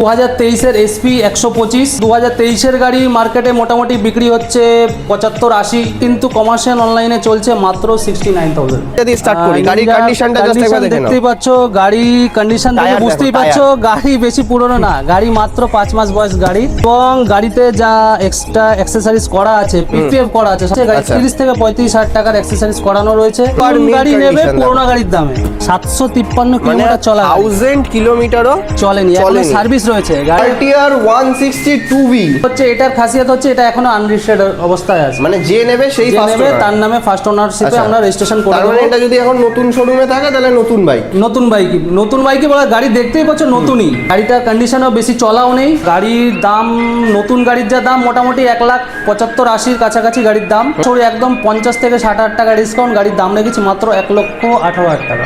দু হাজার তেইশের এসপি একশো পঁচিশ দু হাজার তেইশের গাড়ি মার্কেটে মোটামুটি বিক্রি হচ্ছে পঁচাত্তর আশি কিন্তু কমার্শিয়াল অনলাইনে চলছে মাত্র সিক্সটি নাইন থাউজেন্ড যদি করি, গাড়ির। দেখতেই পাচ্ছ গাড়ি কন্ডিশন দেখে বুঝতেই পারছ গাড়ি বেশি পুরনো না গাড়ি মাত্র পাঁচ মাস বয়স গাড়ি এবং গাড়িতে যা এক্সট্রা অ্যাক্সেসরিজ করা আছে পিপিএফ করা আছে সে গাড়ি আচ্ছা। তিরিশ থেকে পঁয়ত্রিশ হাজার টাকার অ্যাক্সেসরিজ করানো রয়েছে গাড়ি নেবে পুরোনো গাড়ির দামে সাতশো তিপ্পান্ন মানে কিলোমিটার চলা। থাউজেন্ড কিলোমিটারও চলেনি। সার্ভিস রয়েছে আরটিআর হচ্ছে এটার খাসিয়ত হচ্ছে এটা এখনও আনরেজিস্টার্ড অবস্থায় আছে। মানে যে নেবে সেই ফার্স্ট নেবে তার নামে ফার্স্ট ওনারশিপে আচ্ছা। আমরা রেজিস্ট্রেশন করে মানে এটা যদি এখন নতুন শোরুমে থাকে তাহলে নতুন বাইক নতুন বাইক নতুন বাইকে বলা গাড়ি দেখতেই পাচ্ছ নতুনই। গাড়িটার কন্ডিশনও বেশি চলাও নেই। গাড়ির দাম নতুন গাড়ির যা দাম মোটামুটি এক লাখ পঁচাত্তর আশির কাছাকাছি গাড়ির দাম। সরি একদম পঞ্চাশ থেকে ষাট হাজার টাকা ডিসকাউন্ট গাড়ির দাম রেখেছি মাত্র এক লক্ষ আঠারো হাজার টাকা।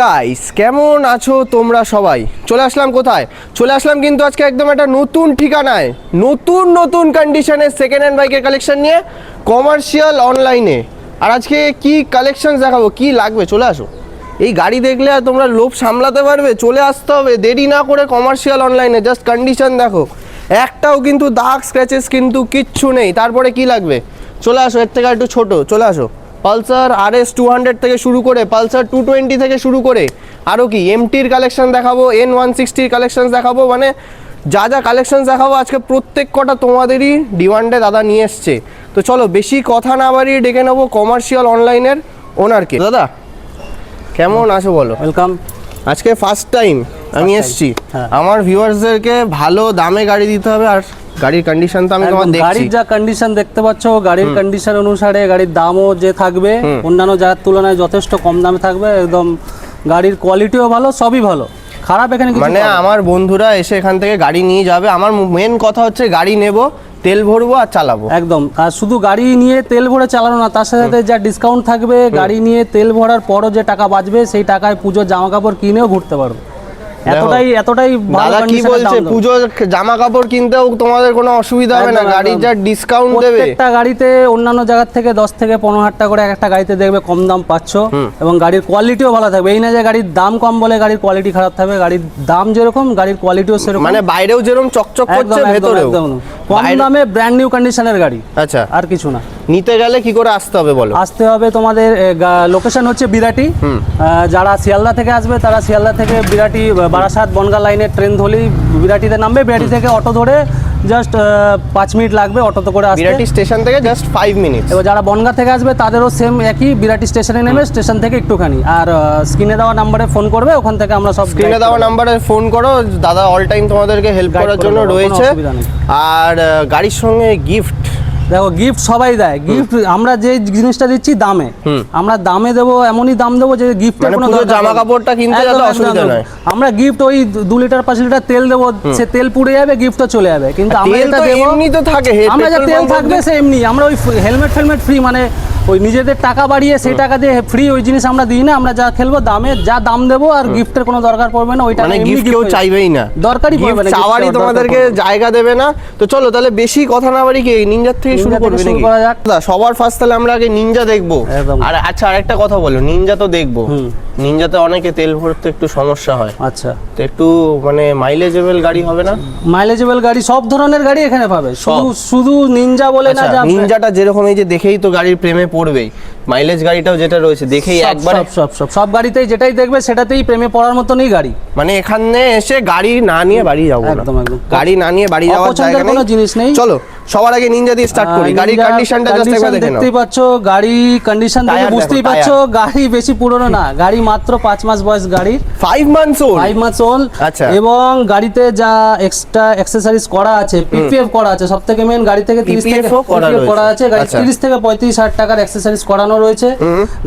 গাইস কেমন আছো তোমরা সবাই? চলে আসলাম কোথায়? চলে আসলাম কিন্তু আজকে একদম একটা নতুন ঠিকানায়। নতুন নতুন কন্ডিশনের সেকেন্ড হ্যান্ড বাইকের কালেকশন নিয়ে কমার্শিয়াল অনলাইনে আর আজকে কি কালেকশন দেখাবো, কি লাগবে? চলে আসো। এই গাড়ি দেখলে আর তোমরা লোভ সামলাতে পারবে, চলে আসতে হবে। দেরি না করে কমার্শিয়াল অনলাইনে জাস্ট কন্ডিশন দেখো। একটাও কিন্তু দাগ স্ক্র্যাচেস কিন্তু কিচ্ছু নেই। তারপরে কি লাগবে? চলে আসো, এর থেকে একটু ছোট, চলে আসো। Pulsar R S two hundred থেকে শুরু করে পালসার টু টোয়েন্টি থেকে শুরু করে আরও কি এমটির কালেকশান দেখাবো এন ওয়ান সিক্সটির কালেকশান দেখাবো মানে যা যা কালেকশান দেখাবো আজকে প্রত্যেক কটা তোমাদেরই ডিমান্ডে দাদা নিয়ে এসছে। তো চলো বেশি কথা না বাড়িয়ে ডেকে নেব কমার্শিয়াল অনলাইনের ওনারকে দাদা কেমন আছো বলো? ওয়েলকাম আজকে ফার্স্ট টাইম আমি এসছি। হ্যাঁ। আমার ভিউয়ার্সদেরকে ভালো দামে গাড়ি দিতে হবে আর গাড়ির কন্ডিশন তো আমি তোমার দেখছি। গাড়ির যা কন্ডিশন দেখতে পাচ্ছ গাড়ির কন্ডিশন অনুসারে গাড়ির দামও যে থাকবে অন্যান্য জায়গার তুলনায় যথেষ্ট কম দামে থাকবে একদম গাড়ির কোয়ালিটিও ভালো সবই ভালো। খারাপ এখানে কিছু মানে। আমার বন্ধুরা এসে এখান থেকে গাড়ি নিয়ে যাবে। আমার মেন কথা হচ্ছে গাড়ি নেব তেল ভরবো আর চালাবো। একদম আর শুধু গাড়ি নিয়ে তেল ভরে চালানো না তার সাথে সাথে যা ডিসকাউন্ট থাকবে গাড়ি নিয়ে তেল ভরার পরও যে টাকা বাঁচবে সেই টাকায় পুজোর জামা কাপড় কিনেও ঘুরতে পারব। এতটাই এতটাই দাদা কি বলছে? পুজোর জামা কাপড় কিনতেও তোমাদের কোনো অসুবিধা হবে না। গাড়ির যা ডিসকাউন্ট দেবে। প্রত্যেকটা গাড়িতে অন্যান্য জায়গার থেকে দশ থেকে পনেরো হাজার টাকা করে একটা গাড়িতে দেখবে কম দাম পাচ্ছ। এবং গাড়ির কোয়ালিটিও ভালো থাকবে। এই না যে গাড়ির দাম কম বলে গাড়ির কোয়ালিটি খারাপ থাকবে গাড়ির দাম যেরকম গাড়ির কোয়ালিটিও সেরকম। মানে বাইরেও যেরকম চকচক করছে ভেতরেও। কম দামে ব্র্যান্ড নিউ কন্ডিশনের গাড়ি। আচ্ছা। আর কিছু না। নিতে গেলে কি করে আসতে হবে বলো? আসতে হবে তোমাদের লোকেশন হচ্ছে বিরাটি। যারা শিয়ালদা থেকে আসবে তারা শিয়ালদা থেকে বিরাটি বারাসাত বনগা লাইনে ট্রেন ধরেই বিরাটিতে নামবে। বিরাটি থেকে অটো ধরে জাস্ট পাঁচ মিনিট লাগবে অটোতে করে আসতে। বিরাটি স্টেশন থেকে জাস্ট ফাইভ মিনিট এবার যারা বনগা থেকে আসবে তাদেরও সেম একই বিরাটি স্টেশনে নেমে স্টেশন থেকে একটুখানি। আর স্ক্রিনে দেওয়া নাম্বারে ফোন করবে ওখান থেকে আমরা সব স্ক্রিনে দেওয়া নাম্বারে ফোন করো দাদা অল টাইম তোমাদেরকে হেল্প করার জন্য রয়েছে। আর গাড়ির সঙ্গে গিফট দেখো গিফট সবাই দেয়। গিফট আমরা যে জিনিসটা দিচ্ছি দামে। আমরা দামে দেবো এমনই দাম দেবো যে গিফট জামা কাপড়টা কিনতে যাতে অসুবিধা নয়। আমরা গিফট ওই দু লিটার পাঁচ লিটার তেল দেবো সে তেল পুড়ে যাবে গিফটও চলে যাবে। কিন্তু আমরা যেটা দেবো এমনি তো থাকে আমরা যা তেল থাকবে সে এমনি আমরা ওই হেলমেট ফেলমেট ফ্রি মানে ওই নিজেদের টাকা বাড়িয়ে সেই টাকা দিয়ে ফ্রি ওই জিনিস আমরা দিই না আমরা যা খেলব দামে যা দাম দেবো আর গিফটের কোনো দরকার পড়বে না ওই টাকা মানে গিফট কেউ চাইবেই না। দরকারই পড়বে না, চাওয়ারই তোমাদেরকে জায়গা দেবে না। তো চলো তাহলে বেশি কথা না বাড়ি কি নিনজার থেকে শুরু করবে নাকি? করা যাক। দাদা, সবার ফার্স্ট তাহলে আমরা আগে নিনজা দেখব। আর আচ্ছা আরেকটা কথা বলো নিনজা তো দেখব। নিনজাতে অনেকে তেল ভরতে একটু সমস্যা হয়। আচ্ছা। তো একটু মানে মাইলেজেবল গাড়ি হবে না? মাইলেজেবল গাড়ি সব ধরনের গাড়ি এখানে পাবে। শুধু শুধু নিনজা বলে না আচ্ছা নিনজাটা যেরকম এই যে দেখেই তো গাড়ির প্রেমে পড়বেই মাইলেজ গাড়িটাও যেটা রয়েছে দেখেই একবার সব সব সব সব গাড়িতেই যেটাই দেখবে সেটাতেই প্রেমে পড়ার মতনই গাড়ি। মানে এখানে এসে গাড়ি না নিয়ে বাড়ি যাব না। একদম, একদম। গাড়ি না নিয়ে বাড়ি যাওয়ার জায়গা কোনো জিনিস নেই। চলো সবার আগে নিনজা দিয়ে স্টার্ট করি। গাড়ির কন্ডিশনটা জাস্ট একবার দেখে নাও। দেখতেই পাচ্ছ গাড়ি কন্ডিশন দেখে বুঝতেই। পারছ গাড়ি বেশি পুরনো না। গাড়ি মাত্র পাঁচ মাস বয়স গাড়ির। ফাইভ মান্থস ওল্ড ফাইভ মাস ওল আচ্ছা। এবং গাড়িতে যা এক্সট্রা অ্যাক্সেসরিজ করা আছে পিপিএফ করা আছে সব থেকে মেন গাড়ি থেকে তিরিশ থেকে PPF ও করা আছে। গাড়ি আচ্ছা। তিরিশ থেকে পঁয়ত্রিশ হাজার টাকার অ্যাক্সেসরিজ করানো রয়েছে।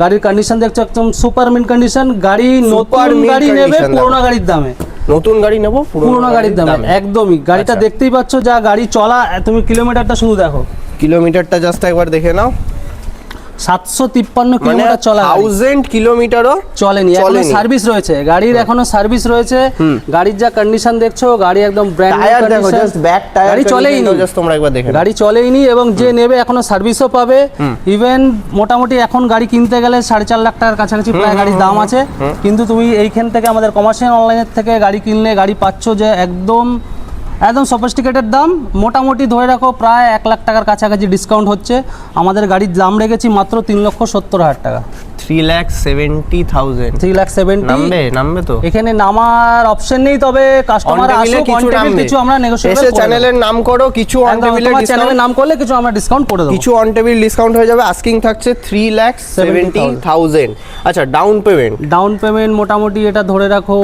গাড়ির কন্ডিশন দেখছ একদম সুপার মিন কন্ডিশন গাড়ি নতুন গাড়ি নেবে পুরোনো গাড়ির দামে। নতুন গাড়ি নেব পুরোনো গাড়ির দামে। একদমই। গাড়িটা আচ্ছা। দেখতেই পাচ্ছ যা গাড়ি চলা তুমি কিলোমিটারটা শুধু দেখো। কিলোমিটারটা জাস্ট একবার দেখে নাও। সাতশো তিপ্পান্ন মানে কিলোমিটার চলা। থাউজেন্ড কিলোমিটারও চলেনি এখনও সার্ভিস রয়েছে। গাড়ির এখনও সার্ভিস রয়েছে। গাড়ির যা কন্ডিশন দেখছ গাড়ি একদম ব্র্যান্ড টায়ার দেখো জাস্ট ব্যাক টায়ার গাড়ি চলেই নি। জাস্ট তোমরা একবার দেখে। গাড়ি চলেইনি এবং যে নেবে এখনও সার্ভিসও পাবে। ইভেন মোটামুটি এখন গাড়ি কিনতে গেলে সাড়ে চার লাখ টাকার কাছাকাছি প্রায় গাড়ির দাম আছে। কিন্তু তুমি এইখান থেকে আমাদের কমার্শিয়াল অনলাইনের থেকে গাড়ি কিনলে গাড়ি পাচ্ছ যে একদম একদম সফিস্টিকেটেড দাম। মোটামুটি ধরে রাখো প্রায় এক লাখ টাকার কাছাকাছি ডিসকাউন্ট হচ্ছে। আমাদের গাড়ির দাম রেখেছি মাত্র তিন লক্ষ সত্তর হাজার টাকা। Three lakh seventy thousand three lakh seventy নামবে নামবে তো। এখানে নামার অপশন নেই তবে কাস্টমার On table কিছু আমরা নেগোশিয়েট চ্যানেলের নাম করো কিছু অন টেবিলের চ্যানেলের নাম করলে কিছু আমরা ডিসকাউন্ট করে দেবো। কিছু অন টেবিল ডিসকাউন্ট হয়ে যাবে আস্কিং থাকছে থ্রি ল্যাক সেভেন্টি থাউজেন্ড আচ্ছা ডাউন পেমেন্ট ডাউন পেমেন্ট মোটামুটি এটা ধরে রাখো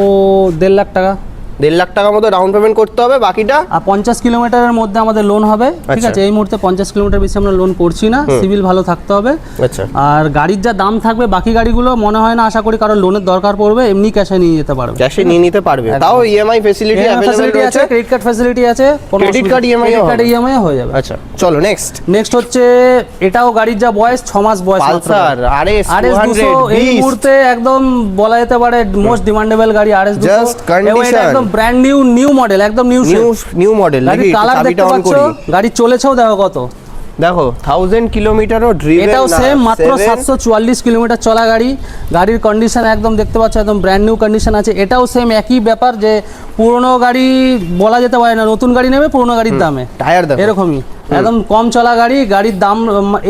দেড় লাখ টাকা। দেড় লাখ টাকার মতো ডাউন পেমেন্ট করতে হবে বাকিটা? আর পঞ্চাশ কিলোমিটারের মধ্যে আমাদের লোন হবে ঠিক আচ্ছা। আছে? এই মুহূর্তে পঞ্চাশ কিলোমিটার বেশি আমরা লোন করছি না সিভিল ভালো থাকতে হবে। আচ্ছা। আর গাড়ির যা দাম থাকবে বাকি গাড়িগুলো মনে হয় না আশা করি কারণ লোনের দরকার পড়বে এমনি ক্যাশে নিয়ে যেতে পারবে। ক্যাশে নিয়ে নিতে পারবে। তাও ইএমআই ফেসিলিটি ফ্যাসিলিটি আছে ক্রেডিট কার্ড ফ্যাসিলিটি আছে card EMI ও কার্ড ইএমআই হয়ে যাবে। আচ্ছা চলো নেক্সট নেক্সট হচ্ছে এটাও গাড়ির যা বয়স ছ মাস বয়স। পালসার আরএস আরএস দুশো এই মুহূর্তে একদম বলা যেতে পারে মোস্ট ডিমান্ডেবল গাড়ি আরএস দুশো। Just condition. একদম ব্র্যান্ড নিউ নিউ মডেল একদম নিউ নিউ নিউ মডেল নাকি? কালার দেখতে পাচ্ছ? গাড়ি চলেছেও দেখো কত। দেখো থাউজেন্ড কিলোমিটারও ড্রিভেন এটাও সেম মাত্র সাতশো চুয়াল্লিশ কিলোমিটার চলা গাড়ি। গাড়ির কন্ডিশন একদম দেখতে পাচ্ছ একদম ব্র্যান্ড নিউ কন্ডিশন আছে। এটাও সেম একই ব্যাপার যে পুরনো গাড়ি বলা যেতে পারে না নতুন গাড়ি নেবে পুরনো গাড়ির দামে। টায়ার দেখো। এরকমই। একদম কম চলা গাড়ি গাড়ির দাম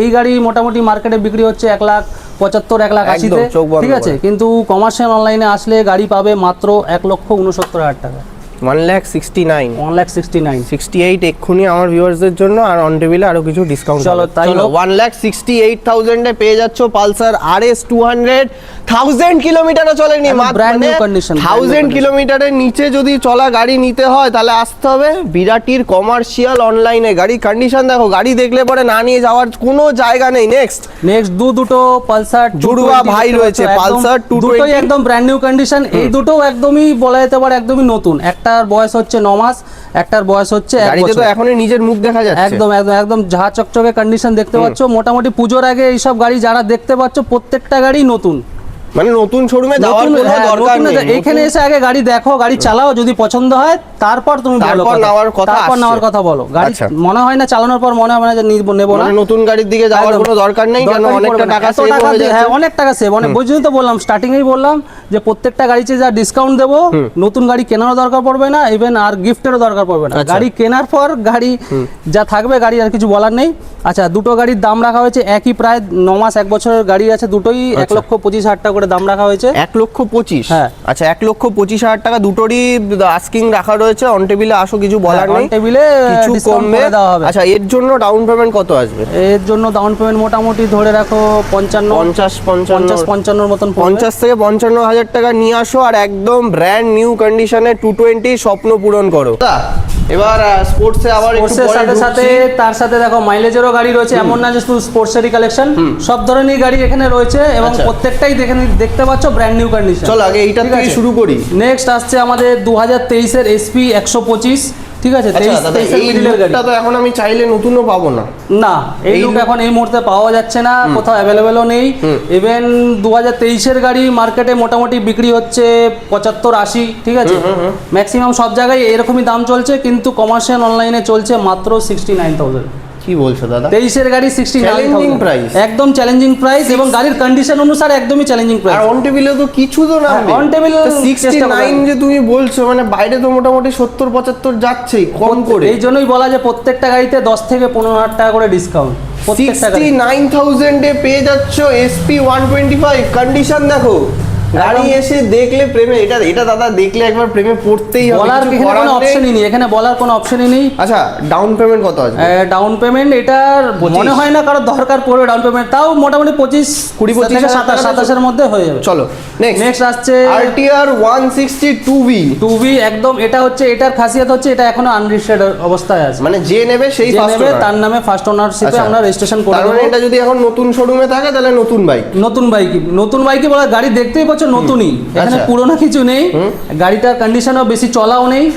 এই গাড়ি মোটামুটি মার্কেটে বিক্রি হচ্ছে এক লাখ পঁচাত্তর এক লাখ আশিতে। ঠিক আছে? কিন্তু কমার্শিয়াল অনলাইনে আসলে গাড়ি পাবে মাত্র এক লক্ষ উনসত্তর হাজার টাকা। One lakh sixty nine. One lakh sixty nine. Sixty eight এক্ষুনি আমার ভিউয়ার্সদের জন্য আর অন টেবিলে কিছু ডিসকাউন্ট চলো, তাই ওয়ান ল্যাক সিক্সটি এইট থাউজেন্ডে পেয়ে যাচ্ছ Pulsar R S two hundred thousand কিলোমিটারও চলেনি থাউজেন্ড কিলোমিটারের নিচে যদি চলা গাড়ি নিতে হয় তাহলে আসতে হবে বিরাটির কমার্শিয়াল অনলাইনে গাড়ি কন্ডিশন দেখো গাড়ি দেখলে পরে না নিয়ে যাওয়ার কোনো জায়গা নেই। নেক্সট নেক্সট দু দুটো পালসার জুড়ওয়া ভাই রয়েছে, পালসার 220 দুটোই একদম ব্র্যান্ড নিউ কন্ডিশন এই দুটো একদমই বলা যেতে পারে একদমই নতুন। একটার বয়স হচ্ছে ন মাস একটার বয়স হচ্ছে তো এখনই নিজের মুখ দেখা যাচ্ছে। একদম একদম একদম ঝা চকচকে কন্ডিশন দেখতে পাচ্ছ। মোটামুটি পুজোর আগে এইসব গাড়ি যারা দেখতে পাচ্ছ প্রত্যেকটা গাড়ি নতুন। মানে নতুন শোরুমে যাওয়ার কোনো হ্যাঁ, দরকার নেই। এখানে এসে আগে গাড়ি দেখো গাড়ি চালাও যদি পছন্দ হয় তারপর তুমি বলো তারপর। নেওয়ার কথা তারপর। নেওয়ার কথা বলো। গাড়ি আচ্ছা। মনে হয় না চালানোর পর মনে হবে না যে নিব নেব না। মানে নতুন গাড়ির দিকে যাওয়ার কোনো দরকার নেই কেন? দরকারই অনেকটা টাকা সেভ হয়ে যাচ্ছে। হ্যাঁ অনেক টাকা সেভ অনেক বুঝলি তো বললাম স্টার্টিংয়েই বললাম যে প্রত্যেকটা গাড়িতে যা ডিসকাউন্ট দেবো নতুন গাড়ি কেনারও দরকার পড়বে না ইভেন আর গিফটেরও দরকার পড়বে না। আচ্ছা। গাড়ি কেনার পর গাড়ি যা থাকবে গাড়ি আর কিছু বলার নেই। আচ্ছা দুটো গাড়ির দাম রাখা হয়েছে একই প্রায় ন মাস এক বছরের গাড়ি আছে দুটোই এক আচ্ছা। লক্ষ পঁচিশ হাজার টাকা করে দাম রাখা হয়েছে। এক লক্ষ পঁচিশ। হ্যাঁ। আচ্ছা এক লক্ষ পঁচিশ হাজার টাকা দুটোরই আস্কিং রাখা রয়েছে। অন টেবিলে আসো কিছু বলার হ্যাঁ, নেই। এ কিছু কমবে। করে দেওয়া হবে। আচ্ছা এর জন্য ডাউন পেমেন্ট কত আসবে? এর জন্য ডাউন পেমেন্ট মোটামুটি ধরে রাখো পঞ্চান্ন। পঞ্চাশ পঞ্চান্ন। পঞ্চাশ পঞ্চান্নর মতন পঞ্চাশ থেকে পঞ্চান্ন হাজার টাকা নিয়ে আসো আর একদম ব্র্যান্ড নিউ কন্ডিশনে টু টোয়েন্টি স্বপ্ন পূরণ করো। এবার স্পোর্টসে আবার একটু স্পোর্টসের সাথে সাথে তার সাথে দেখো মাইলেজেরও গাড়ি রয়েছে এমন না যে শুধু স্পোর্টসেরই কালেকশন সব ধরনের গাড়ি এখানে রয়েছে এবং আচ্ছা। প্রত্যেকটাই দেখে দেখতে পাচ্ছ ব্র্যান্ড নিউ কন্ডিশন চল আগে এইটা থেকে শুরু করি। নেক্সট আসছে আমাদের দু হাজার তেইশের এসপি একশো পঁচিশ। ঠিক আছে আচ্ছা এই লুকটা তো এখন আমি চাইলে নতুনও পাবো না। না এই এই লুক এখন এই মুহূর্তে পাওয়া যাচ্ছে না কোথাও অ্যাভেলেবেলও নেই। ইভেন দু হাজার তেইশের গাড়ি মার্কেটে মোটামুটি বিক্রি হচ্ছে পঁচাত্তর আশি ঠিক আছে? ম্যাক্সিমাম সব জায়গায় এরকমই দাম চলছে কিন্তু কমার্শিয়াল অনলাইনে চলছে মাত্র সিক্সটি নাইন থাউজেন্ড কি বলছো দাদা? তেইশের গাড়ি সিক্সটি Challenging price। একদম চ্যালেঞ্জিং প্রাইস এবং গাড়ির কন্ডিশন অনুসারে একদমই চ্যালেঞ্জিং আর প্রাইস অন টেবিলে তো কিছু তো না হ্যাঁ, on সিক্সটি নাইন যে তুমি বলছো মানে বাইরে তো মোটামুটি সত্তর পঁচাত্তর যাচ্ছেই কম করে। এই জন্যই বলা যে প্রত্যেকটা গাড়িতে দশ থেকে পনেরো হাজার টাকা করে ডিসকাউন্ট সিক্সটি নাইন থাউজেন্ডে পেয়ে যাচ্ছ SP one twenty five condition দেখো। গাড়ি এসে দেখলে প্রেমে এটা এটা দাদা দেখলে একবার প্রেমে পড়তেই হবে বলার এখানে কোনো অপশনই নেই এখানে বলার কোনো অপশনই নেই। আচ্ছা ডাউন পেমেন্ট কত আসবে ডাউন পেমেন্ট এটার মনে হয় না কারও দরকার পড়বে ডাউন পেমেন্ট তাও মোটামুটি পঁচিশ কুড়ি পঁচিশ সাতাশ সাতাশের মধ্যে হয়ে যাবে। চলো নেক্সট নেক্সট আসছে RTR one sixty two B two B একদম এটা হচ্ছে এটার খাসিয়াত হচ্ছে এটা এখনও আনরিজিস্টার্ড অবস্থায় আছে। মানে যে নেবে সেই নেবে তার নামে ফার্স্ট ওনারশিপে আচ্ছা। আমরা রেজিস্ট্রেশন করে মানে এটা যদি এখন নতুন শোরুমে থাকে তাহলে নতুন বাইক নতুন বাইক নতুন বাইকে বলা গাড়ি দেখতেই পাচ্ছ বছর নতুনই। এখানে আচ্ছা। পুরোনো কিছু নেই। গাড়িটার কন্ডিশনও বেশি চলাও নেই।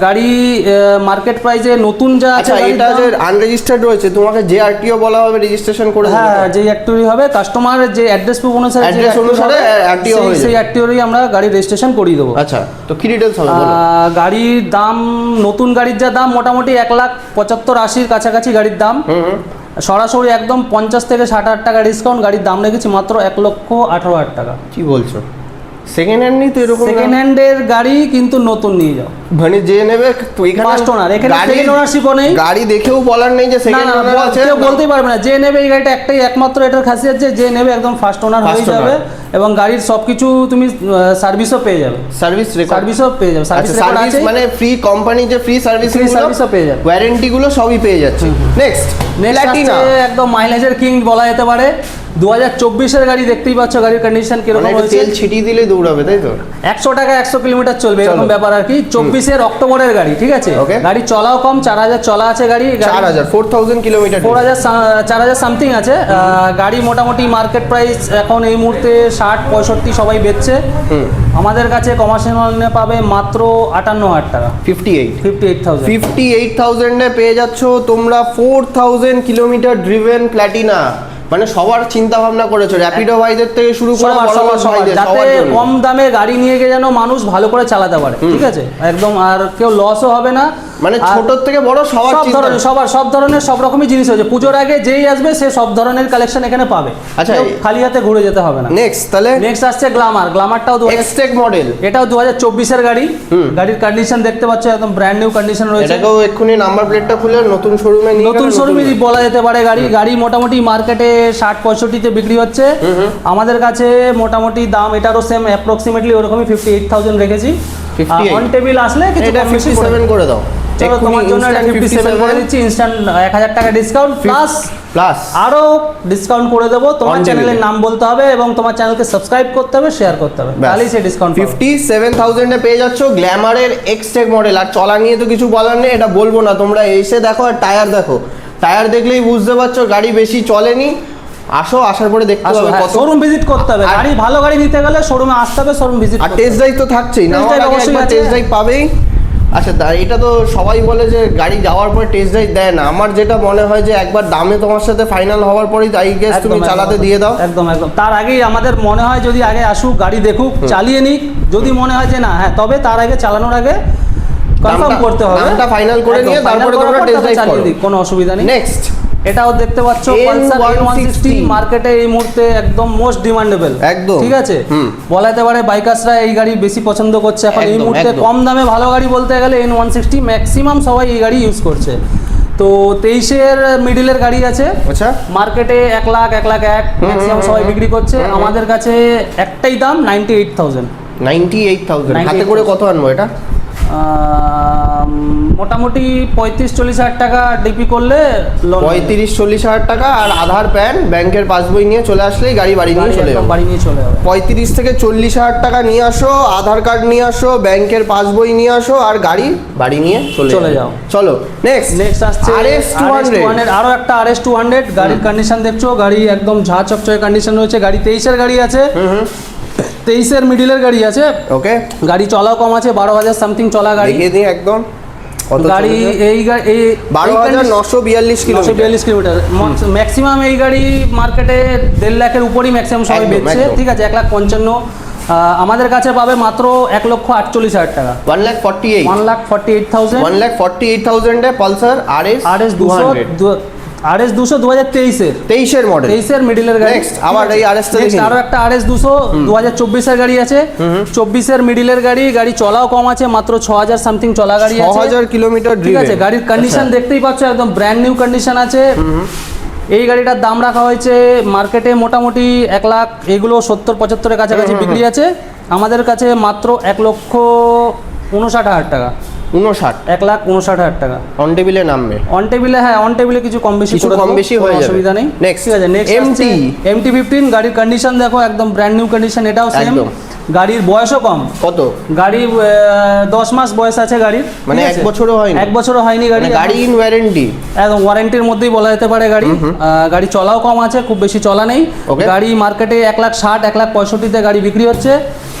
গাড়ি মার্কেট প্রাইসে নতুন যা আছে আচ্ছা এটা যে আনরেজিস্টার্ড রয়েছে তোমাকে যে আরটিও বলা হবে রেজিস্ট্রেশন করে হ্যাঁ যে অ্যাক্টরি হবে কাস্টমার যে অ্যাড্রেস প্রুফ অনুসারে active অনুসারে হবে, সেই- যাবে। আমরা গাড়ি রেজিস্ট্রেশন করিয়ে দেবো। আচ্ছা তো কি ডিটেলস হবে গাড়ির দাম নতুন গাড়ির যা দাম মোটামুটি এক লাখ পঁচাত্তর আশির কাছাকাছি গাড়ির দাম। সরাসরি একদম পঞ্চাশ থেকে ষাট হাজার টাকা ডিসকাউন্ট গাড়ির দাম রেখেছি মাত্র এক লক্ষ আঠারো হাজার টাকা। কি বলছো? সেকেন্ড হ্যান্ড নিয়ে তো এরকম সেকেন্ড হ্যান্ডের গাড়ি কিন্তু নতুন নিয়ে যাও। মানে যে নেবে তো এখানে গাড়ি- second নেই। গাড়ি দেখেও বলার নেই যে সেকেন্ড ওনার আছে কেউ বলতেই পারবে না। যে নেবে এই গাড়িটা একটাই একমাত্র এটার খাসিয়ত যে যে নেবে একদম ফার্স্ট ওনার হয়ে যাবে এবং গাড়ির সবকিছু তুমি সার্ভিসও পেয়ে যাবে। সার্ভিস সার্ভিসও পেয়ে যাবে। আচ্ছা সার্ভিস সার্ভিস মানে ফ্রি কোম্পানি যে ফ্রি সার্ভিস Free service ও পেয়ে যাবে। ওয়ারেন্টি গুলো সবই পেয়ে যাচ্ছে। নেক্সট নেক্সট একদম মাইলেজের কিং বলা যেতে পারে। দু হাজার চব্বিশের গাড়ি দেখতেই পাচ্ছ গাড়ির কন্ডিশন কীরকম মানে তেল ছিটিয়ে দিলে দৌড়াবে তাই তো? একশো টাকা একশো কিলোমিটার চলবে এরকম ব্যাপার আর কি। চব্বিশের অক্টোবরের গাড়ি ঠিক আছে. গাড়ি চলাও কম চার হাজার চলা আছে গাড়ি চার হাজার ফোর থাউজেন্ড কিলোমিটার ফোর হাজার চার হাজার সামথিং আছে। গাড়ি মোটামুটি মার্কেট প্রাইস এখন এই মুহূর্তে ষাট পঁয়ষট্টি সবাই বেচছে। আমাদের কাছে কমার্শিয়াল লোনে পাবে মাত্র আটান্ন হাজার টাকা। Fifty eight fifty eight thousand fifty eight থাউজেন্ডে পেয়ে যাচ্ছ তোমরা four thousand kilometre driven Platina মানে সবার চিন্তা ভাবনা করেছ র্যাপিডো ভাইদের থেকে শুরু করে সবার সবার যাতে কম দামে গাড়ি নিয়ে গিয়ে যেন মানুষ ভালো করে চালাতে পারে ঠিক আছে? একদম আর কেউ লসও হবে না মানে ছোট থেকে বড় সবার সব ধরনের সবার সব ধরনের সব রকমই জিনিস হয়েছে। পুজোর আগে যেই আসবে সে সব ধরনের কালেকশন এখানে পাবে। আচ্ছা, খালি হাতে ঘুরে যেতে হবে না। নেক্সট তাহলে? নেক্সট আসছে গ্লামার গ্লামারটাও দু এক্সটেক মডেল এটাও দু হাজার চব্বিশের গাড়ি। গাড়ির কন্ডিশন দেখতে পাচ্ছ একদম ব্র্যান্ড নিউ কন্ডিশন রয়েছে। এটাকেও এক্ষুনি নাম্বার প্লেটটা খুলে নতুন শোরুমে নিয়ে নতুন শোরুমে বলা যেতে পারে গাড়ি। গাড়ি মোটামুটি মার্কেটে ষাট পঁয়ষট্টিতে বিক্রি হচ্ছে। আমাদের কাছে মোটামুটি দাম এটারও সেম অ্যাপ্রক্সিমেটলি ওরকমই ফিফটি এইট থাউজেন্ড রেখেছি 58 অন টেবিল আসলে কিছু করে দাও। তোমার জন্য এটা করে দিচ্ছি ইনস্ট্যান্ট টাকা ডিসকাউন্ট প্লাস প্লাস আরও ডিসকাউন্ট করে দেবো। তোমার চ্যানেলের নাম বলতে হবে এবং তোমার চ্যানেলকে সাবস্ক্রাইব করতে হবে শেয়ার করতে হবে। তাহলেই সেই ডিসকাউন্ট পেয়ে যাচ্ছ গ্ল্যামারের এক্সটেক মডেল আর চলা নিয়ে তো কিছু বলার নেই এটা বলব না। তোমরা এসে দেখো আর টায়ার দেখো। টায়ার দেখলেই বুঝতে পারছ গাড়ি বেশি চলেনি। আসো আসার পরে দেখতে হবে কত। শোরুম ভিজিট করতে হবে। গাড়ি ভালো গাড়ি নিতে গেলে শোরুমে আসতে হবে শোরুম ভিজিট আর টেস্ট ড্রাইভ তো থাকছেই। না। টেস্ট ড্রাইভ পাবেই। আচ্ছা এটা তো সবাই বলে যে গাড়ি যাওয়ার পরে টেস্ট ড্রাইভ দেয় না। আমার যেটা মনে হয় যে একবার দামে তোমার সাথে ফাইনাল হওয়ার পরেই আই গেস তুমি চালাতে দিয়ে দাও। একদম একদম। তার আগেই আমাদের মনে হয় যদি আগে আসুক গাড়ি দেখুক চালিয়ে নিক। যদি মনে হয় যে না হ্যাঁ তবে তার আগে চালানোর আগে কনফার্ম করতে হবে। দামটা ফাইনাল করে নিয়ে তারপরে তোমরা টেস্ট চালিয়ে করো। কোনো অসুবিধা নেই। নেক্সট এটাও দেখতে পাচ্ছ N160 পালসার ওয়ান সিক্সটি মার্কেটে এই মুহূর্তে একদম মোস্ট ডিমান্ডেবল একদম। ঠিক আছে? হুম। বলা যেতে পারে বাইকার্সরা এই গাড়ি বেশি পছন্দ করছে। এখন এই মুহূর্তে কম দামে ভালো গাড়ি বলতে গেলে এন ওয়ান সিক্সটি ম্যাক্সিমাম সবাই এই গাড়ি ইউজ করছে। তো তেইশের মিডিলের গাড়ি আছে। আচ্ছা। মার্কেটে এক লাখ এক লাখ এক ম্যাক্সিমাম সবাই বিক্রি করছে। আমাদের কাছে একটাই দাম ninety eight thousand ninety eight thousand 98,000 হাতে করে কত আনব এটা? মোটামুটি পঁয়ত্রিশ চল্লিশ হাজার টাকা ডিপি করলে পঁয়ত্রিশ চল্লিশ হাজার টাকা আর আধার প্যান ব্যাংকের পাসবই নিয়ে চলে আসলেই গাড়ি বাড়ি নিয়ে চলে যাবে। বাড়ি নিয়ে চলে যাবে। পঁয়ত্রিশ থেকে চল্লিশ হাজার টাকা নিয়ে আসো আধার কার্ড নিয়ে আসো ব্যাংকের পাসবই নিয়ে আসো আর গাড়ি বাড়ি নিয়ে চলে চলে যাও। চলো নেক্সট নেক্সট আসছে আর এস টু 200 আরও একটা আর এস টু হান্ড্রেড গাড়ির কন্ডিশন দেখছ গাড়ি একদম ঝা চকচকে কন্ডিশন রয়েছে গাড়ি তেইশের গাড়ি আছে। তেইশের মিডিলের গাড়ি আছে। ওকে গাড়ি চলাও কম আছে বারো হাজার সামথিং চলা গাড়ি। একদম। গাড়ি এই গাড়ি এই বারো হাজার নশো বিয়াল্লিশ নশো বিয়াল্লিশ কিলোমিটার। ম্যাক্সিমাম এই গাড়ি মার্কেটে দেড় লাখের উপরই ম্যাক্সিমাম সবাই বেচছে। ঠিক আছে এক লাখ পঞ্চান্ন। আমাদের কাছে পাবে মাত্র এক লক্ষ আটচল্লিশ হাজার টাকা। One lakh forty eight. One lakh forty eight thousand one lakh forty eight থাউজেন্ডে Pulsar R S R S দুশো আর এস দুশো দু হাজার তেইশের। তেইশের মডেল তেইশের মিডিলের গাড়ি। আবার এই RS টা Next, দেখি। আরও একটা আর এস দুশো দু হাজার চব্বিশের গাড়ি আছে। চব্বিশের মিডিলের গাড়ি গাড়ি চলাও কম আছে মাত্র ছ হাজার সামথিং চলা গাড়ি আছে। হাজার কিলোমিটার ঠিক আছে গাড়ির কন্ডিশন আচ্ছা। দেখতেই পাচ্ছ একদম ব্র্যান্ড নিউ কন্ডিশন আছে। এই গাড়িটার দাম রাখা হয়েছে মার্কেটে মোটামুটি এক লাখ এগুলো সত্তর পঁচাত্তরের কাছাকাছি বিক্রি আছে। আমাদের কাছে মাত্র এক লক্ষ উনষাট হাজার টাকা। উনষাট। এক লাখ উনষাট হাজার টাকা। অন টেবিলে নামবে। অন টেবিলে হ্যাঁ অন টেবিলে কিছু কম বেশি কিছু কম বেশি হয়ে যাবে। অসুবিধা নেই। Next, ঠিক আছে নেক্সট MT এমটি ফিফটিন গাড়ির কন্ডিশন দেখো একদম ব্র্যান্ড নিউ কন্ডিশন এটাও সেম। গাড়ির বয়সও কম। কত? গাড়ি দশ মাস বয়স আছে গাড়ির মানে এক বছরও হয়নি? এক বছরও হয়নি গাড়ি মানে গাড়ি ইন ওয়ারেন্টি একদম ওয়ারেন্টির মধ্যেই বলা যেতে পারে গাড়ি। গাড়ি চলাও কম আছে খুব বেশি চলা নেই। গাড়ি মার্কেটে এক লাখ ষাট এক লাখ পঁয়ষট্টিতে গাড়ি বিক্রি হচ্ছে।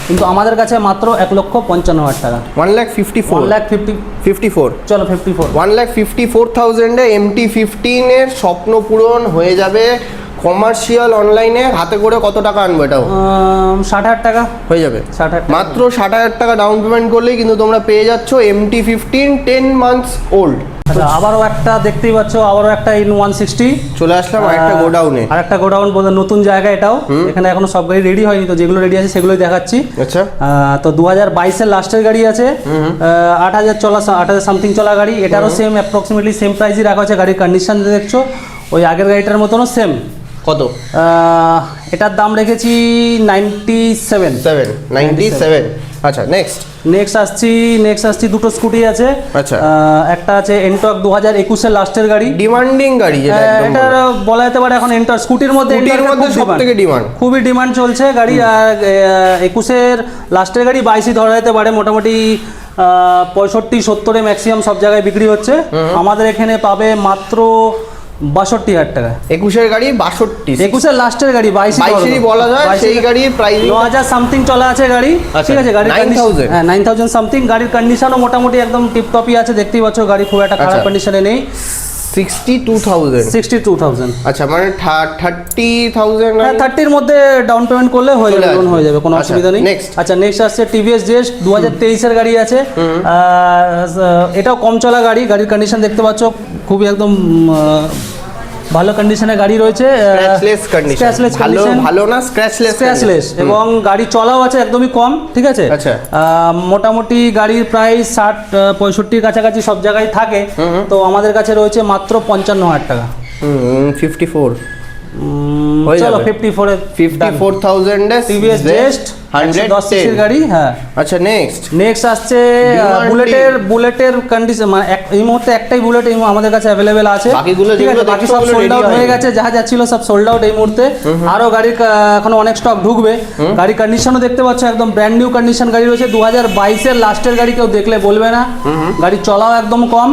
কিন্তু আমাদের কাছে মাত্র এক লক্ষ পঞ্চান্ন হাজার টাকা। One lakh fifty four one lakh fifty fifty four চলো fifty four one lakh fifty four থাউজেন্ডে MT ফিফটিনের স্বপ্ন পূরণ হয়ে যাবে কমার্শিয়াল অনলাইনে হাতে করে কত টাকা আনব এটাও? ষাট হাজার টাকা। হয়ে যাবে। ষাট হাজার মাত্র ষাট হাজার টাকা ডাউন পেমেন্ট করলেই কিন্তু তোমরা পেয়ে যাচ্ছ MT fifteen ten months old আচ্ছা আবারও একটা দেখতেই পাচ্ছ আবারও একটা ইন ওয়ান সিক্সটি চলে আসলাম আরেকটা গোডাউনে। আর একটা গোডাউন নতুন জায়গা এটাও। এখানে এখনও সব গাড়ি রেডি হয়নি তো যেগুলো রেডি আছে সেগুলোই দেখাচ্ছি। আচ্ছা। তো দু হাজার বাইশের লাস্টের গাড়ি আছে। আট হাজার চলা আট হাজার সামথিং চলা গাড়ি। এটারও সেম অ্যাপ্রক্সিমেটলি সেম প্রাইসই রাখা আছে গাড়ির কন্ডিশন দেখছ। ওই আগের গাড়িটার মতনও সেম কত? এটার দাম রেখেছি ninety seven seven ninety seven আচ্ছা নেক্সট নেক্সট আসছি নেক্সট আসছি দুটো স্কুটি আছে। আচ্ছা। একটা আছে এনটক দু হাজার একুশের লাস্টের গাড়ি। ডিমান্ডিং গাড়ি এটার বলা যেতে পারে এখন এন্টার স্কুটির মধ্যে মধ্যে ডিমান্ড খুবই ডিমান্ড চলছে গাড়ি। আর একুশের লাস্টের গাড়ি বাইশই ধরা যেতে পারে। মোটামুটি পঁয়ষট্টি সত্তরে ম্যাক্সিমাম সব জায়গায় বিক্রি হচ্ছে। আমাদের এখানে পাবে মাত্র বাষট্টি হাজার টাকা। একুশের গাড়ি বাষট্টি একুশের লাস্টের গাড়ি বাইশ বাইশেরই বলা যায় সেই গাড়ির প্রাইস ন হাজার সামথিং চলা আছে গাড়ি। আচ্ছা, ঠিক আছে গাড়ি নাইন থাউজেন্ড হ্যাঁ নাইন থাউজেন্ড সামথিং গাড়ির কন্ডিশনও মোটামুটি একদম টিপটপই আছে দেখতেই পাচ্ছ গাড়ি খুব একটা খারাপ আচ্ছা। কন্ডিশনে নেই। Sixty two thousand sixty two thousand আচ্ছা মানে থার্টি থাউজেন্ড হ্যাঁ থার্টির মধ্যে ডাউন পেমেন্ট করলে হয়ে যাবে লোন। হয়ে যাবে কোনো আচ্ছা, অসুবিধা নেই। আচ্ছা নেক্সট আসছে টিভিএস জেস দু হাজার তেইশের গাড়ি আছে। এটাও কম চলা গাড়ি গাড়ির কন্ডিশন দেখতে পাচ্ছ খুবই একদম ভালো কন্ডিশনে গাড়ি রয়েছে স্ক্র্যাচলেস কন্ডিশন স্ক্র্যাচলেস ভালো ভালো না স্ক্র্যাচলেস স্ক্র্যাচলেস এবং গাড়ি চলাও আছে একদমই কম ঠিক আছে? আচ্ছা। মোটামুটি গাড়ির প্রায় ষাট পঁয়ষট্টির কাছাকাছি সব জায়গায় থাকে। তো আমাদের কাছে রয়েছে মাত্র পঞ্চান্ন হাজার টাকা। ফিফটি ফোর চলো যাবে। ফিফটি ফোরে ফিফটি ফোর থাউজেন্ডে টিভিএস জেস্ট হান্ড্রেড দশ সিসির গাড়ি হ্যাঁ। আচ্ছা নেক্সট নেক্সট আসছে বুলেটের বুলেটের কন্ডিশন মানে এই মুহূর্তে একটাই বুলেট এই আমাদের কাছে অ্যাভেলেবেল আছে। বাকিগুলো যেগুলো বাকি সব সোল্ড আউট হয়ে গেছে যা যা ছিল সব সোল্ড আউট এই মুহূর্তে। আরও গাড়ির এখনও অনেক স্টক ঢুকবে। গাড়ির কন্ডিশনও দেখতে পাচ্ছ একদম ব্র্যান্ড নিউ কন্ডিশন গাড়ি রয়েছে। দু হাজার বাইশের লাস্টের গাড়ি কেউ দেখলে বলবে না। গাড়ি চলাও একদম কম।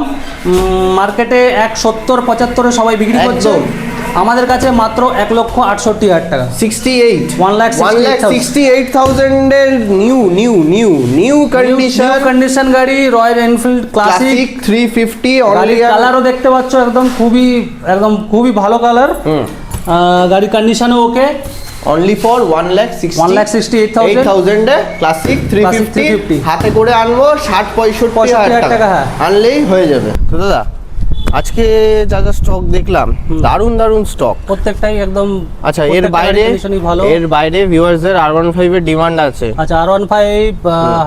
মার্কেটে এক সত্তর পঁচাত্তরে সবাই বিক্রি করছে। আমাদের কাছে মাত্র এক লক্ষ আটষট্টি হাজার টাকা। Sixty eight One lakh one lakh sixty eight থাউজেন্ডের new new new new condition condition গাড়ি Royal Enfield Classic three fifty গাড়ির কালারও দেখতে পাচ্ছ একদম খুবই একদম খুবই ভালো কালার গাড়ির কন্ডিশনও okay only for one lakh one lakh sixty eight thousand থাউজেন্ডে Classic three Classic fifty হাতে করে আনব ষাট পঁয়ষট্টি হাজার টাকা, হ্যাঁ। আনলেই হয়ে যাবে। তো দাদা আজকে যা যা স্টক দেখলাম দারুণ দারুণ স্টক প্রত্যেকটাই একদম আচ্ছা এর বাইরে ভালো। এর বাইরে ভিউয়ার্সদের আর ওয়ান ফাইভের ডিমান্ড আছে। আচ্ছা আর ওয়ান ফাইভ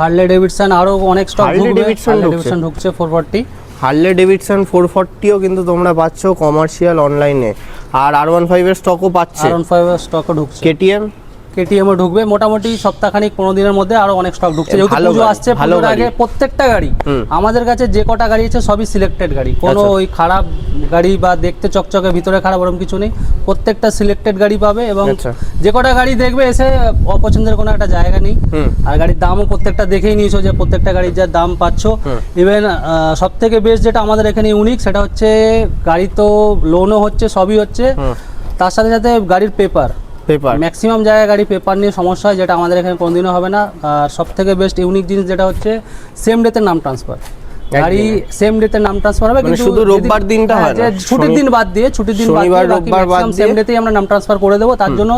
হার্লে ডেভিডসন আরও অনেক স্টক হার্লে। ডেভিডসন ঢুকছে। Four forty Harley Davidson four ফর্টিও কিন্তু তোমরা পাচ্ছ কমার্শিয়াল অনলাইনে আর আর ওয়ান ফাইভের স্টকও পাচ্ছে। আর ওয়ান ফাইভ স্টকও ঢুকছে। কেটিএম কেটিএম ও ঢুকবে। মোটামুটি সপ্তাহখানিক পনেরো দিনের মধ্যে আরও অনেক স্টক ঢুকছে। যেহেতু পুজো আসছে পুজোর আগে প্রত্যেকটা গাড়ি আমাদের কাছে যে কটা গাড়ি আছে সবই সিলেক্টেড গাড়ি। কোনো আচ্ছা। ওই খারাপ গাড়ি বা দেখতে চকচকে ভিতরে খারাপ ওরকম কিছু নেই। প্রত্যেকটা সিলেক্টেড গাড়ি পাবে এবং আচ্ছা। যে কটা গাড়ি দেখবে এসে অপছন্দের কোনো একটা জায়গা নেই। আর গাড়ির দামও প্রত্যেকটা দেখেই নিয়েছো যে প্রত্যেকটা গাড়ির যা দাম পাচ্ছ। ইভেন সব থেকে বেস্ট যেটা আমাদের এখানে ইউনিক সেটা হচ্ছে গাড়ি তো লোনও হচ্ছে সবই হচ্ছে। তার সাথে সাথে গাড়ির পেপার পেপার ম্যাক্সিমাম জায়গায় গাড়ি পেপার নিয়ে সমস্যা হয়, যেটা আমাদের এখানে কোনোদিনও হবে না। আর সব থেকে বেস্ট ইউনিক জিনিস যেটা হচ্ছে সেম ডেতে নাম ট্রান্সফার গাড়ি সেম ডেতে নাম ট্রান্সফার হবে মানে কিন্তু শুধু রোববার দিনটা হ্যাঁ, হয় না? ছুটির দিন বাদ দিয়ে ছুটির দিন বাদ দিয়ে রোববার বাদ সেম ডেতেই আমরা নাম ট্রান্সফার করে দেবো। তার জন্য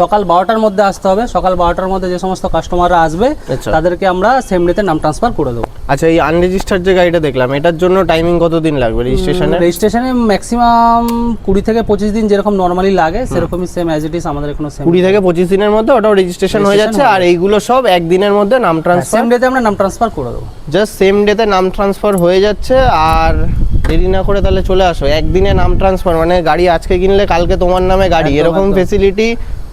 সকাল বারোটার মধ্যে আসতে হবে। সকাল বারোটার মধ্যে যে সমস্ত কাস্টমাররা আসবে আচ্ছা। তাদেরকে আমরা সেম ডেতে নাম ট্রান্সফার করে দেবো। আচ্ছা এই আনরেজিস্টার্ড যে গাড়িটা দেখলাম এটার জন্য টাইমিং কতদিন লাগবে রেজিস্ট্রেশনে রেজিস্ট্রেশনে ম্যাক্সিমাম কুড়ি থেকে পঁচিশ দিন যেরকম নর্মালি লাগে সেরকমই সেম অ্যাজ ইট ইস আমাদের এখানে সেম কুড়ি থেকে পঁচিশ দিনের মধ্যে ওটাও রেজিস্ট্রেশন হয়ে যাচ্ছে আর এইগুলো সব একদিনের মধ্যে নাম ট্রান্সফার সেম ডেতে আমরা নাম ট্রান্সফার করে দেবো। জাস্ট সেম ডেতে নাম ট্রান্সফার হয়ে যাচ্ছে আর দেরি না করে তাহলে চলে আসো। একদিনে নাম ট্রান্সফার মানে গাড়ি আজকে কিনলে কালকে তোমার নামে গাড়ি। এরকম ফেসিলিটি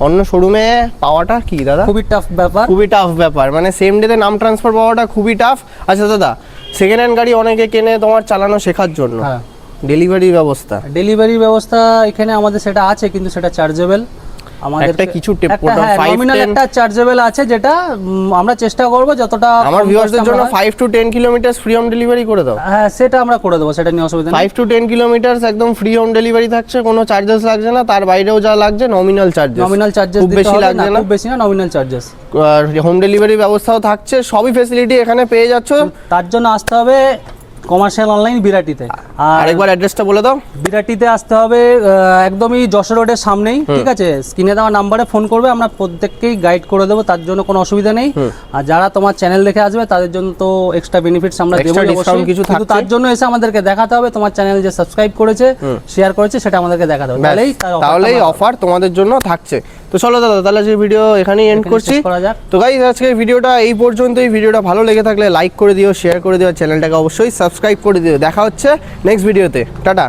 অন্য শোরুমে পাওয়াটা কি দাদা? খুবই টাফ ব্যাপার। খুবই টাফ ব্যাপার মানে সেম ডেতে নাম ট্রান্সফার পাওয়াটা খুবই টাফ আচ্ছা দাদা সেকেন্ড হ্যান্ড গাড়ি অনেকে কেনে তোমার চালানো শেখার জন্য। হ্যাঁ। ডেলিভারি ব্যবস্থা। ডেলিভারি ব্যবস্থা এখানে আমাদের সেটা আছে কিন্তু সেটা চার্জেবল আমাদের একটা কিছু টেপ একটা হ্যাঁ নমিনাল একটা চার্জেবল আছে যেটা আমরা চেষ্টা করব যতটা আমার ভিউয়ারদের জন্য আমরা- five to ten kilometre free home delivery করে দাও। হ্যাঁ সেটা আমরা করে দেবো সেটা নিয়ে অসুবিধা নেই। ফাইভ টু টেন কিলোমিটার একদম ফ্রি হোম ডেলিভারি থাকছে কোনো চার্জেস লাগছে না তার বাইরেও যা লাগছে নমিনাল চার্জেস নমিনাল চার্জেস খুব বেশি লাগছে না। খুব বেশি না নমিনাল চার্জেস হোম ডেলিভারি ব্যবস্থাও থাকছে সবই ফেসিলিটি এখানে পেয়ে যাচ্ছ। তার জন্য আসতে হবে কমার্শিয়াল অনলাইন বিরাটিতে আর অ্যাড্রেসটা বলে দাও। বিরাটিতে আসতে হবে একদমই যশোর রোডের সামনেই ঠিক আছে? স্ক্রিনে দেওয়া নাম্বারে ফোন করবে আমরা প্রত্যেককেই গাইড করে দেবো তার জন্য কোনো অসুবিধা নেই। আর যারা তোমার চ্যানেল দেখে আসবে তাদের জন্য তো এক্সট্রা বেনিফিটস আমরা দেবো discount কিছু কিন্তু তার জন্য এসে আমাদেরকে দেখাতে হবে তোমার চ্যানেল যে সাবস্ক্রাইব করেছে শেয়ার করেছে সেটা আমাদেরকে দেখাতে হবে। তাহলেই তাহলেই অফার তোমাদের জন্য থাকছে। তো চলো দাদা তাহলে আজকে ভিডিও এখানেই এন্ড করছি। করা যাক। তো গাইজ আজকে ভিডিওটা এই পর্যন্তই। ভিডিওটা ভালো লেগে থাকলে লাইক করে দিও শেয়ার করে দিও চ্যানেলটাকে অবশ্যই সাবস্ক্রাইব করে দিও। দেখা হচ্ছে নেক্সট ভিডিওতে টাটা।